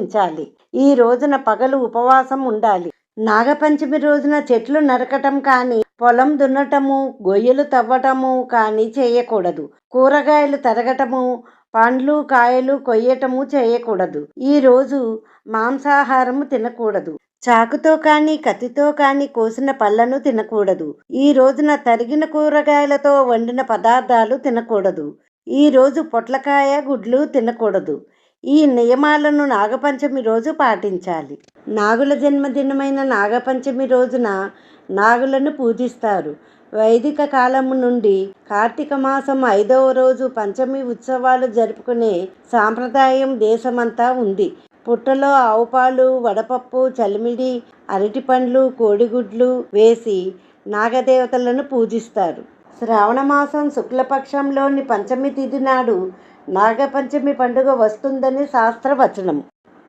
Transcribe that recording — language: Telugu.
పాటించాలి ఈ రోజున పగలు ఉపవాసం ఉండాలి. నాగపంచమి రోజున చెట్లు నరకటం కానీ పొలం దున్నటము గొయ్యలు తవ్వటము కానీ చేయకూడదు. కూరగాయలు తరగటము పండ్లు కాయలు కొయ్యటము చేయకూడదు. ఈ రోజు మాంసాహారము తినకూడదు. చాకుతో కానీ కత్తితో కానీ కోసిన పళ్ళను తినకూడదు. ఈ రోజున తరిగిన కూరగాయలతో వండిన పదార్థాలు తినకూడదు. ఈ రోజు పొట్లకాయ గుడ్లు తినకూడదు. ఈ నియమాలను నాగపంచమి రోజు పాటించాలి. నాగుల జన్మదినమైన నాగపంచమి రోజున నాగులను పూజిస్తారు. వైదిక కాలము నుండి కార్తీక మాసం ఐదవ రోజు పంచమి ఉత్సవాలు జరుపుకునే సాంప్రదాయం దేశమంతా ఉంది. పుట్టలో ఆవుపాలు వడపప్పు చలిమిడి అరటిపండ్లు కోడిగుడ్లు వేసి నాగదేవతలను పూజిస్తారు. శ్రావణ మాసం శుక్లపక్షంలోని పంచమి తిథి నాడు నాగపంచమి పండుగ వస్తుందని శాస్త్రవచనం.